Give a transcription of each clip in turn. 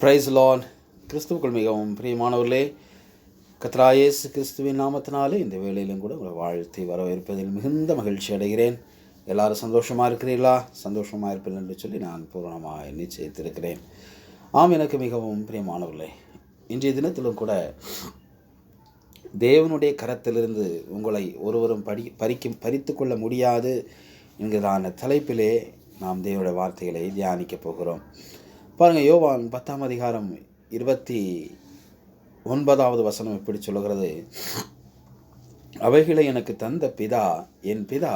Price லான் கிறிஸ்துவுக்குள் மிகவும் பிரியமானவர்களே கத்ராயேசு கிறிஸ்துவின் நாமத்தினாலே இந்த வேளையிலும் கூட உங்களை வாழ்த்தி வரவேற்பதில் மிகுந்த மகிழ்ச்சி அடைகிறேன். எல்லாரும் சந்தோஷமாக இருக்கிறீர்களா? சந்தோஷமாக இருப்பீர்கள் என்று சொல்லி நான் பூர்ணமாக நிச்சயித்திருக்கிறேன். ஆம் எனக்கு மிகவும் பிரியமானவர்களே இன்றைய தினத்திலும் கூட தேவனுடைய கரத்திலிருந்து உங்களை ஒருவரும் படி பறிக்கும் பறித்து கொள்ள முடியாது என்கிறதான தலைப்பிலே நாம் தேவனுடைய வார்த்தைகளை தியானிக்கப் போகிறோம். பாருங்கள் யோவான் பத்தாம் அதிகாரம் இருபத்தி ஒன்பதாவது வசனம் இப்படி சொல்கிறது அவைகளை எனக்கு தந்த பிதா என் பிதா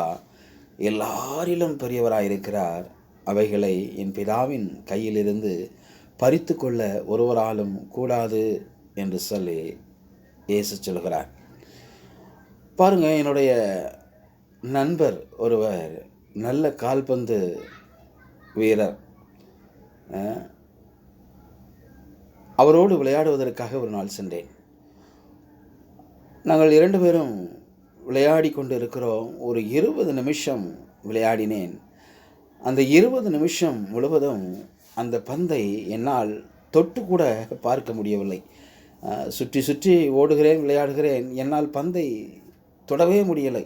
எல்லாரிலும் பெரியவராயிருக்கிறார் அவைகளை என் பிதாவின் கையிலிருந்து பறித்து கொள்ள ஒருவராலும் கூடாது என்று சொல்லி இயேசு சொல்கிறார் பாருங்கள் என்னுடைய நண்பர் ஒருவர் நல்ல கால்பந்து வீரர். அவரோடு விளையாடுவதற்காக ஒரு நாள் சென்றேன். நாங்கள் இரண்டு பேரும் விளையாடி கொண்டு இருக்கிறோம் ஒரு இருபது நிமிஷம் விளையாடினேன். அந்த இருபது நிமிஷம் முழுவதும் அந்த பந்தை என்னால் தொட்டு கூட பார்க்க முடியவில்லை. சுற்றி சுற்றி ஓடுகிறேன் விளையாடுகிறேன். என்னால் பந்தை தொடவே முடியலை.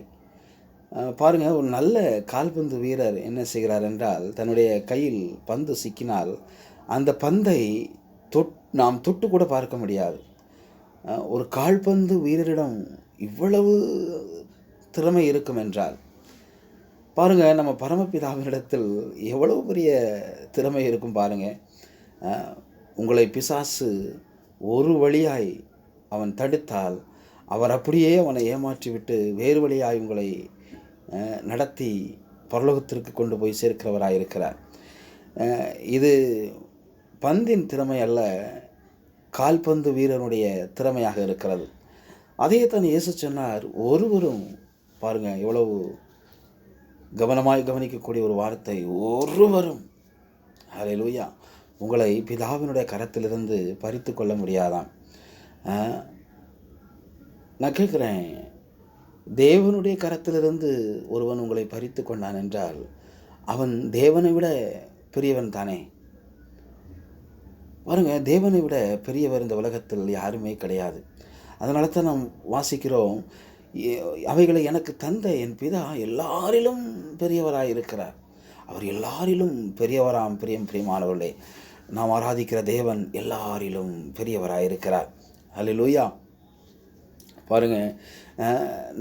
பாருங்கள் ஒரு நல்ல கால்பந்து வீரர் என்ன செய்கிறார் என்றால் தன்னுடைய கையில் பந்து சிக்கினால் அந்த பந்தை தொட் நாம் தொட்டு கூட பார்க்க முடியாது. ஒரு கால்பந்து வீரரிடம் இவ்வளவு திறமை இருக்கும் என்றால் பாருங்கள் நம்ம பரமபிதாவினிடத்தில் எவ்வளவு பெரிய திறமை இருக்கும் பாருங்கள் உங்களை பிசாசு ஒரு வழியாய் அவன் தடுத்தால் அவர் அப்படியே அவனை ஏமாற்றிவிட்டு வேறு வழியாய் உங்களை நடத்தி பரலோகத்திற்கு கொண்டு போய் சேர்க்கிறவராக இருக்கிறார். இது பந்தின் திறமை அல்ல கால்பந்து வீரனுடைய திறமையாக இருக்கிறது. அதே தான் இயேசு சொன்னார் ஒருவரும் பாருங்க எவ்வளவு கவனமாய் கவனிக்கக்கூடிய ஒரு வார்த்தை ஒருவரும் ஹalleluya உங்களை பிதாவினுடைய கரத்திலிருந்து பறித்து கொள்ள முடியாதாம் நான் கேட்குறேன் தேவனுடைய கரத்திலிருந்து ஒருவன் உங்களை பறித்து கொண்டான் என்றால் அவன் தேவனை விட பெரியவன் தானே? பாருங்க தேவனை விட பெரியவர் இந்த உலகத்தில் யாருமே கிடையாது. அதனால தான் நாம் வாசிக்கிறோம் அவைகளை எனக்கு தந்த என் பிதா எல்லாரிலும் பெரியவராக இருக்கிறார். அவர் எல்லாரிலும் பெரியவராம் பிரியம் பிரியமானவர்களே. நாம் ஆராதிக்கிற தேவன் எல்லாரிலும் பெரியவராக இருக்கிறார். அல்லேலூயா பாருங்கள்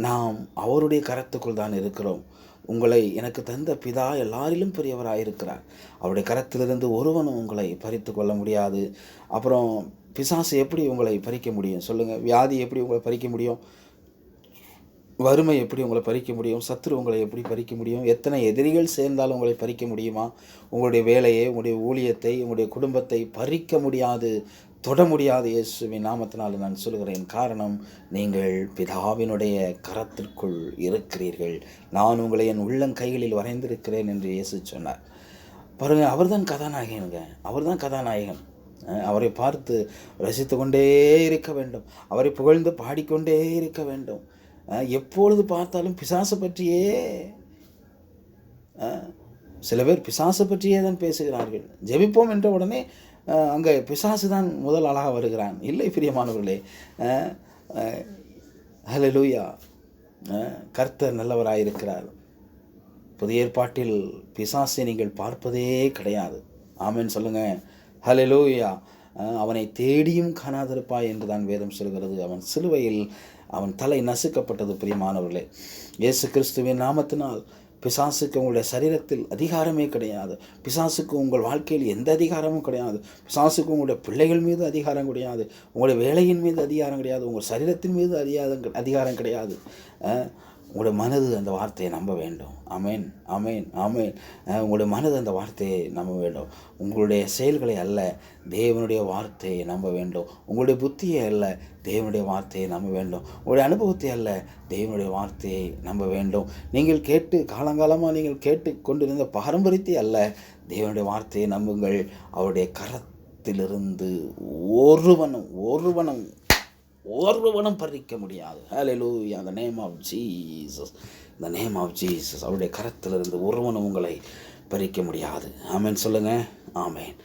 நாம் அவருடைய கரத்துக்குள் தான் இருக்கிறோம். உங்களை எனக்கு தந்த பிதா எல்லாரிலும் பெரியவராக இருக்கிறார். அவருடைய கரத்திலிருந்து ஒருவனும் உங்களை பறித்து கொள்ள முடியாது. அப்புறம் பிசாசு எப்படி உங்களை பறிக்க முடியும்? சொல்லுங்கள் வியாதி எப்படி உங்களை பறிக்க முடியும்? வறுமை எப்படி உங்களை பறிக்க முடியும்? சத்துரு உங்களை எப்படி பறிக்க முடியும்? எத்தனை எதிரிகள் சேர்ந்தாலும் உங்களை பறிக்க முடியுமா? உங்களுடைய வேலையை உங்களுடைய ஊழியத்தை உங்களுடைய குடும்பத்தை பறிக்க முடியாது. தொட முடியாது இயேசுவின் நாமத்தினால் நான் சொல்கிறேன் காரணம் நீங்கள் பிதாவினுடைய கரத்திற்குள் இருக்கிறீர்கள். நான் உங்களை என் உள்ளங்கைகளில் வரைந்திருக்கிறேன் என்று இயேசு சொன்னார். பாருங்க அவர்தான் கதாநாயகனுங்க. அவர்தான் கதாநாயகன். அவரை பார்த்து ரசித்து கொண்டே இருக்க வேண்டும். அவரை புகழ்ந்து பாடிக்கொண்டே இருக்க வேண்டும். எப்பொழுது பார்த்தாலும் பிசாசை பற்றியே சில பேர் பிசாசை பற்றியே தான் பேசுகிறார்கள். ஜெபிப்போம் என்ற உடனே அங்கே பிசாசு தான் முதல் ஆளாக வருகிறான். இல்லை பிரியமானவர்களே. ஹலோ லூயா கர்த்தர் நல்லவராயிருக்கிறார். புதிய ஏற்பாட்டில் பிசாசை நீங்கள் பார்ப்பதே கிடையாது. ஆமேன்னு சொல்லுங்கள் ஹலோ லூயா அவனை தேடியும் காணாதிருப்பாய் என்று தான் வேதம் சொல்கிறது. அவன் சிலுவையில் அவன் தலை நசுக்கப்பட்டது பிரியமானவர்களே. இயேசு கிறிஸ்துவின் நாமத்தினால் பிசாசுக்கு உங்களுடைய சரீரத்தில் அதிகாரமே கிடையாது. பிசாசுக்கு உங்கள் வாழ்க்கையில் எந்த அதிகாரமும் கிடையாது. பிசாசுக்கு உங்களுடைய பிள்ளைகள் மீது அதிகாரம் கிடையாது. உங்களுடைய வேலையின் மீது அதிகாரம் கிடையாது. உங்கள் சரீரத்தின் மீது அதிகாரம் அதிகாரம் கிடையாது. உங்களுடைய மனது அந்த வார்த்தையை நம்ப வேண்டும். அமேன் அமேன் அமேன் உங்களுடைய மனது அந்த வார்த்தையை நம்ப வேண்டும். உங்களுடைய செயல்களை அல்ல தேவனுடைய வார்த்தையை நம்ப வேண்டும். உங்களுடைய புத்தியை அல்ல தேவனுடைய வார்த்தையை நம்ப வேண்டும். உங்களுடைய அனுபவத்தை அல்ல தேவனுடைய வார்த்தையை நம்ப வேண்டும். நீங்கள் கேட்டு காலங்காலமாக நீங்கள் கேட்டு கொண்டிருந்த பாரம்பரியத்தை அல்ல தேவனுடைய வார்த்தையை நம்புங்கள். அவருடைய கரத்திலிருந்து ஒருவனும் ஒருவனும் ஒருவனும் பறிக்க முடியாது. Hello the name of Jesus இந்த நேம் ஆஃப் ஜீசஸ் அவருடைய கரத்திலிருந்து ஒருவனும் உங்களை பறிக்க முடியாது. ஆமேன் சொல்லுங்கள் ஆமேன்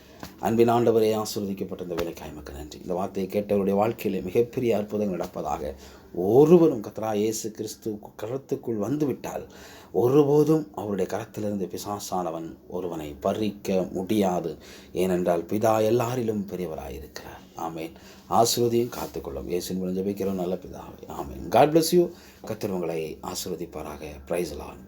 அன்பின் ஆண்டவரே ஆசிர்வதிக்கப்பட்ட இந்த வேலைக்காய் மக்கள் நன்றி. இந்த வார்த்தையை கேட்டவருடைய வாழ்க்கையில் மிகப்பெரிய அற்புதங்கள் நடப்பதாக ஒருவரும் கத்ரா இயேசு கிறிஸ்து கரத்துக்குள் வந்துவிட்டால் ஒருபோதும் அவருடைய கரத்திலிருந்து பிசாசானவன் ஒருவனை பறிக்க முடியாது. ஏனென்றால் பிதா எல்லாரிலும் பெரியவராயிருக்கிறார். ஆமேன். ஆசிர்வதியும் காத்துக்கொள்ளும். இயேசுவின் மூலம் ஜபிக்கிறோம். நல்ல பிதாவே. ஆமேன். காட் பிளஸ் யூ கத்திரவங்களை ஆசிர்வதிப்பாராக. பிரைஸ்லான்